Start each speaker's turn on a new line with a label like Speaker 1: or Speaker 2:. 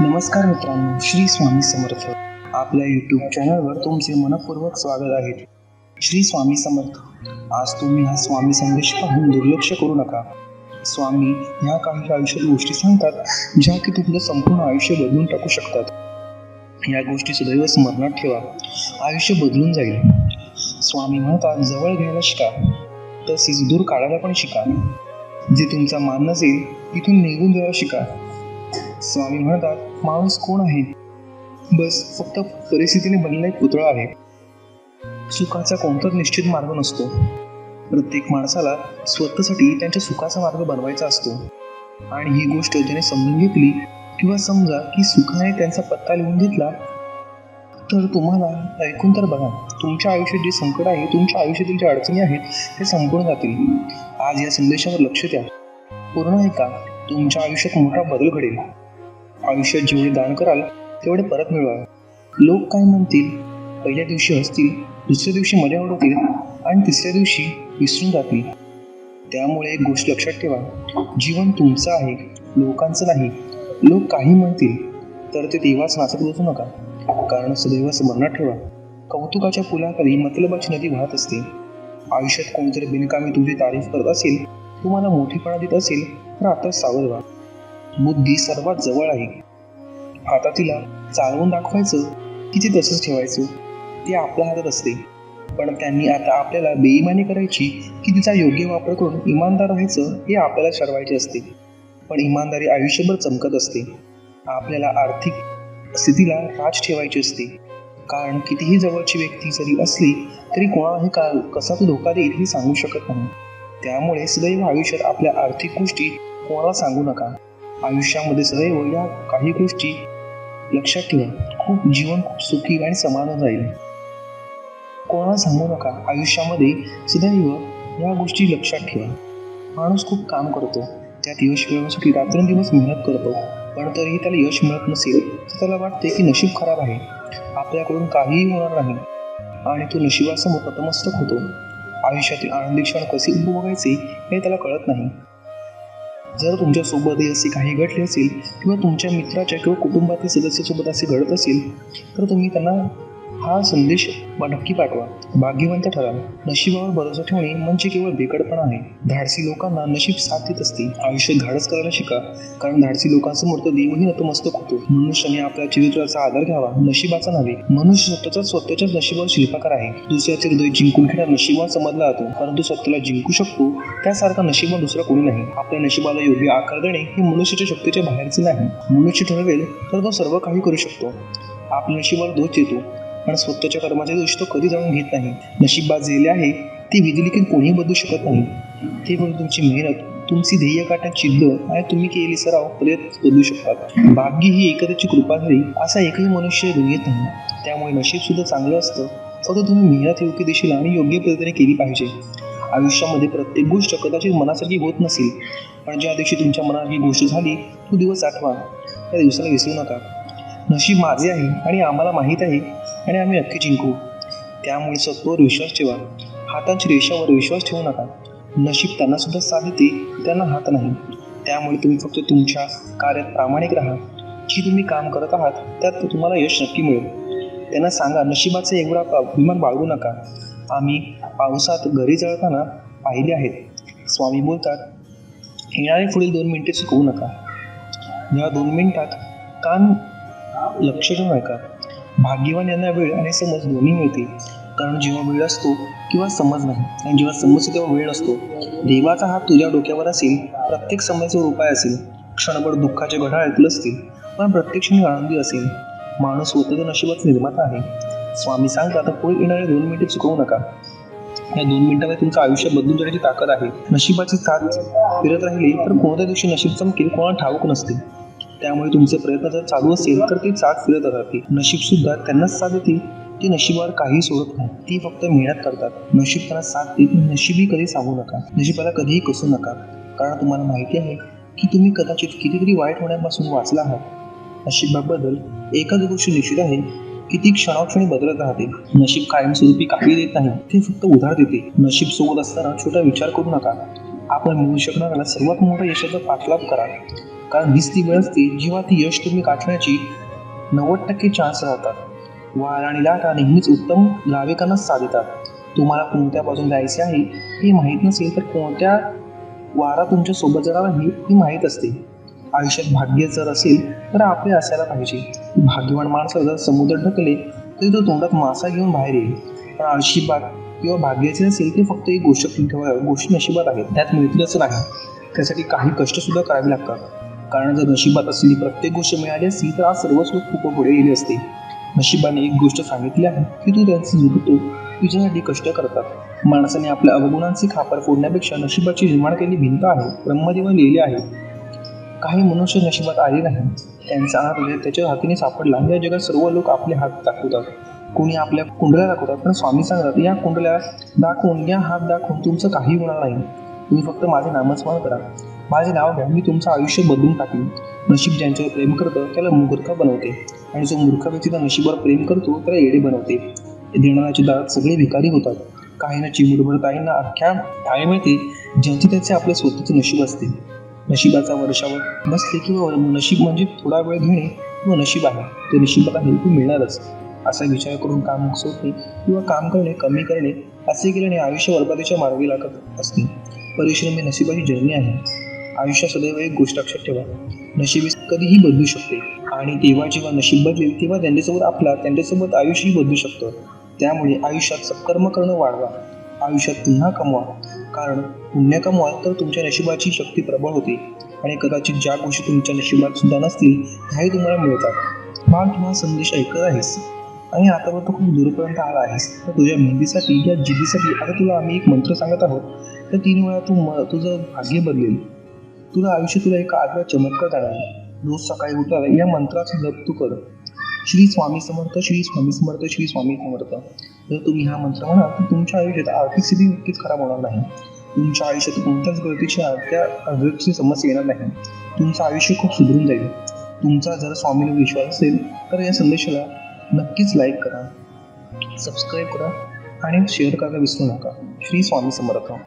Speaker 1: नमस्कार मित्रांनो श्री स्वामी समर्थ. आपल्या यूट्यूब चॅनलवर तुमचे मनपूर्वक स्वागत आहे. श्री स्वामी समर्थ आज तुम्ही हा स्वामी संदेश पाहून दुर्लक्ष करू नका. स्वामी ह्या काही आयुष्यात गोष्टी सांगतात ज्या की तुमचं संपूर्ण आयुष्य बदलून टाकू शकतात. या गोष्टी सदैव स्मरणात ठेवा. आयुष्य बदलून जाईल. स्वामी म्हणतात जवळ घ्यायला शिका. तसेच दूर काढायला पण शिका. जे तुमचा मान नसेल तिथून निघून जायला शिका. स्वामी म्हणतात माणूस कोण आहे? बस फक्त परिस्थितीने बनलेला एक पुतळा आहे. सुखाचा कोणताच निश्चित मार्ग नसतो. प्रत्येक माणसाला स्वतःसाठी त्यांच्या सुखाचा मार्ग बनवायचा असतो. आणि ही गोष्ट त्याने समजून घेतली किंवा समजा की सुखाने त्यांचा पत्ता लिहून घेतला तर तुम्हाला ऐकून तर बघा तुमच्या आयुष्यात जे संकट आहे तुमच्या आयुष्यातील ज्या अडचणी आहेत ते संपूर्ण जातील. आज या संदेशावर लक्ष द्या. पूर्ण ऐका तुमच्या आयुष्यात मोठा बदल घडेल. आयुष्यात जेवढे दान कराल तेवढे परत मिळवा लोक काय म्हणतील? पहिल्या दिवशी हसतील दुसऱ्या दिवशी मजा उडवतील आणि तिसऱ्या दिवशी विसरून जातील. त्यामुळे एक गोष्ट लक्षात ठेवा. जीवन तुमचं आहे लोकांचं नाही. लोक काही म्हणतील तर ते देवास नाचत बसू नका. कारण सदैव स्मरणात ठेवा. कौतुकाच्या पुलाखाली मतलबाची नदी वाहत असते. आयुष्यात कोणीतरी बिनकामी तुमची तारीफ करत असेल तुम्हाला मोठीपणा देत असेल तर आता सावध व्हा. बुद्धी सर्वात जवळ आहे. आता तिला चालवून दाखवायचं की ते तसंच ठेवायचं ते आपल्या हातात असते. पण त्यांनी आता आपल्याला बेईमानी करायची की तिचा योग्य वापर करून इमानदार राहायचं हे आपल्याला ठरवायचे असते. पण इमानदारी आयुष्यभर चमकत असते. आपल्याला आर्थिक स्थितीला राज ठेवायची असते. कारण कितीही जवळची व्यक्ती जरी असली तरी कोणालाही का कसा तो धोका देईल हे सांगू शकत नाही. त्यामुळे सदैव आयुष्यात आपल्या आर्थिक गोष्टी कोणाला सांगू नका. आयुष्यामध्ये सदैव या काही गोष्टी लक्षात ठेवा खूप जीवन खूप सुखी आणि समाधान राहील कोणाला सांगू नका आयुष्यामध्ये सदैव या गोष्टी लक्षात ठेवा. माणूस खूप काम करतो. त्यात यश मिळवण्यासाठी रात्रंदिवस मेहनत करतो. पण तरीही त्याला यश मिळत नसेल तर त्याला वाटते की नशीब खराब आहे. आपल्याकडून काहीही होणार नाही. आणि तो नशिबासमोर नतमस्तक होतो. आयुष्यातील आनंदी क्षण कसे उपभोगायचे हे त्याला कळत नाही. जर तुमच्यासोबतही असे काही घडले असेल किंवा तुमच्या मित्राच्या किंवा कुटुंबातील सदस्यासोबत असे घडत असेल तर तुम्ही त्यांना हा संदेश नक्की पाठवा. भाग्यवंत ठरा नशिबावर भरोसा ठेवणे म्हणजे केवळ बेकडपणा आहे. धाडसी लोकांना नशीब साथ देत असते. आयुष्यात धाडस करायला शिका. कारण धाडसी लोकांसमोर तर देवही नतमस्तक होतो. मनुष्याने आपल्या चरित्राचा आधार घ्यावा नशिबाचा नव्हे. मनुष्य स्वतःचा स्वतःच्याच नशिबावर शिल्पकार आहे. दुसऱ्याचे हृदय जिंकून घेण्यात नशिबावर समजला जातो. परंतु स्वतःला जिंकू शकतो त्यासारखा नशिबा दुसरा कोणी नाही. आपल्या नशिबाला योग्य आकार देणे हे मनुष्याच्या शक्तीच्या बाहेरचे नाही. मनुष्य ठरवेल तर तो सर्व काही करू शकतो. आपल्या नशिबाला दोष येतो. पण स्वतःच्या कर्माचे दोष तो कधी जाणून घेत नाही. नशीब बाजलेले आहे ती ते की कोणीही बदलू शकत नाही. ते फक्त तुमची मेहनत तुमची ध्येय काटा चिल्ल आणि तुम्ही केले सराव प्रयत्न बदलू शकतात. भाग्य ही एखाद्याची कृपा झाली असा एकही मनुष्य दुनियेत नाही. त्यामुळे नशीब सुद्धा चांगलं असतं. फक्त तुम्ही मेहनत योग्य दिशेला आणि योग्य पद्धतीने केली पाहिजे. आयुष्यामध्ये प्रत्येक गोष्ट कदाचित मनासारखी होत नसेल पण ज्या दिवशी तुमच्या मनात ही गोष्ट झाली तो दिवस आठवा. त्या दिवसाला विसरू नका. नशीब माझे आहे आणि आम्हाला माहीत आहे आणि आम्ही नक्की जिंकू. त्यामुळे स्वतःवर विश्वास ठेवा. हातांच्या रेषावर विश्वास ठेवू नका. नशीब त्यांना सुद्धा साथ देते त्यांना हात नाही. त्यामुळे तुम्ही फक्त तुमच्या कार्यात प्रामाणिक राहा. जी तुम्ही काम करत आहात त्यात तुम्हाला यश नक्की मिळेल. त्यांना सांगा नशिबाचा एवढा अभिमान बाळगू नका. आम्ही पावसात घरी जळताना पाहिले आहेत. स्वामी बोलतात येणारे पुढील दोन मिनिटे चुकवू नका. या दोन मिनिटात कान लक्ष ठेवून ऐका भाग्यवान यांना वेळ आणि समज दोन्ही मिळते कारण जेव्हा वेळ असतो किंवा समज नाही आणि जेव्हा समज तेव्हा वेळ असतो. देवाचा हात तुझ्या डोक्यावर असेल प्रत्येक समस्येवर उपाय असेल. क्षणभर दुःखाचे घडा ऐकलं असतील पण प्रत्येक क्षणी आनंदी असेल. माणूस स्वतःच्या नशिबाचा निर्माता आहे. स्वामी सांगतात पुढे येणारे दोन मिनिटे चुकवू नका. या दोन मिनिटामध्ये तुमचं आयुष्य बदलून जाण्याची ताकद आहे. नशिबाची साथ फिरत राहिली तर कोणत्या दिवशी नशीब चमकेल कोणाला ठाऊक नसते. त्यामुळे तुमचे प्रयत्न जर चालू असेल तर ते चाक फिरत राहते. नशीब सुद्धा त्यांनाच साथ देते. ते नशिबावर काही सोडत नाही. ती फक्त मेहनत करतात. नशीब त्यांना साथ देत नशिबी कधी सांगू नका. नशिबाला कधीही कसू नका. कारण तुम्हाला माहिती आहे की तुम्ही कदाचित कितीतरी वाईट होण्यापासून वाचला आहात. नशिबाबद्दल एकाच गोष्ट निश्चित आहे की ती क्षणाक्षणी बदलत राहते. नशीब कायमस्वरूपी काही देत नाही. ते फक्त उधार देते. नशीब सोबत असताना छोटा विचार करू नका. आपण मिळू शकणाऱ्याला सर्वात मोठा यशाचा पाठलाभ करा. कारण हीच ती वेळ असते जेव्हा ती यश तुम्ही गाठण्याची नव्वद टक्के चान्स राहतात. वार आणि लाटा नेहमीच उत्तम नाविकांनाच साधतात. तुम्हाला कोणत्या बाजून जायचे आहे हे माहीत नसेल तर कोणत्या वारा तुमच्यासोबत जाणार आहे हे माहीत असते. आयुष्यात भाग्य जर असेल तर आपले असायला पाहिजे. भाग्यवान माणसं जर समुद्र ढकले तरी तो तोंडात मासा घेऊन बाहेर येईल. पण आळशीबाग किंवा भाग्याचे असेल ते फक्त एक गोष्ट ठेवा गोष्टी नशिबात आहेत. त्यात मिळतीलच नाही. त्यासाठी काही कष्टसुद्धा करावे लागतात. कारण जर नशिबात असलेली प्रत्येक गोष्ट मिळाली असती तर आज सर्वच लोक खूप पुढे गेले असते. नशिबाने एक गोष्ट सांगितली आहे की तू त्यांचे झुकतो तुझ्यासाठी कष्ट करतात. माणसाने आपल्या अवगुणांचे खापर फोडण्यापेक्षा नशिबाची निर्माण केलेली भिंत आहे ब्रह्मदेवा लिहिले आहे. काही मनुष्य नशिबात आले नाही त्यांचा हात त्याच्या हातीने सापडला या जगात सर्व लोक आपले हात दाखवतात. कोणी आपल्या कुंडल्या दाखवतात पण स्वामी सांगतात या कुंडल्या दाखवून या हात दाखवून तुमचं काही होणार नाही. तुम्ही फक्त माझे नामस्मरण करा. माझे नाव घ्या. मी तुमचं आयुष्य बदलून टाकेन. नशीब ज्यांच्यावर प्रेम करतं त्याला मूर्ख बनवते. आणि जो मूर्ख व्यक्तीचा त्या नशिबावर प्रेम करतो त्याला येडे बनवते. देणाऱ्याच्या दारात सगळे भिकारी होतात. काहींना चिमुटभर काहींना अख्ख्या थाळी मिळते ज्यांचे त्याचे आपले स्वतःचे नशीब असते. नशिबाचा वर्षावर बसले किंवा नशीब म्हणजे थोडा वेळ घेणे किंवा नशीब आहे. ते नशिबाला आहे मिळणारच. असा विचार करून काम सोडणे किंवा काम करणे कमी करणे असे केल्याने आयुष्य बरबादीच्या मार्गी लागत असते. परिश्रम ही नशिबाची जर्नी आहे. आयुष्यात सदैव एक गोष्ट लक्षात ठेवा. नशीब कधीही बदलू शकते. आणि तेव्हा जेव्हा नशीब बदलेल तेव्हा त्यांच्यासोबत आपला त्यांच्यासोबत आयुष्यही बदलू शकतं. त्यामुळे आयुष्यात सत्कर्म करणं वाढवा. आयुष्यात पुन्हा कमवा. कारण पुण्य कमवाल तर तुमच्या नशिबाची शक्ती प्रबळ होते. आणि कदाचित ज्या गोष्टी तुमच्या नशिबात सुद्धा नसतील त्याही तुम्हाला मिळतात. बाळ किंवा संदेश ऐकत आहेस? आणि आतावर तू खूप दूरपर्यंत आला आहेस. तर तुझ्या मेहंदीसाठी या जिद्दीसाठी आता तुला आम्ही एक मंत्र सांगत आहोत. तर तीन वेळा तू म तुझं भाग्य बदलेल. तुला आयुष्य तुला एका आगळा चमत्कार जाणार रोज सकाळी उठायला या मंत्राचा जप तू कर. श्री स्वामी समर्थ श्री स्वामी समर्थ श्री स्वामी समर्थ. जर तुम्ही हा मंत्र म्हणाल तर तुमच्या आयुष्यात आर्थिक स्थिती नक्कीच खराब होणार नाही. तुमच्या आयुष्यात कोणत्याच गळतीची त्या गळतीची समस्या येणार नाही. तुमचं आयुष्य खूप सुधरून जाईल. तुमचा जर स्वामीला विश्वास असेल तर या संदेशाला नक्कीच लाईक करा. सबस्क्राईब करा. आणि शेअर करायला विसरू नका. श्री स्वामी समर्थ.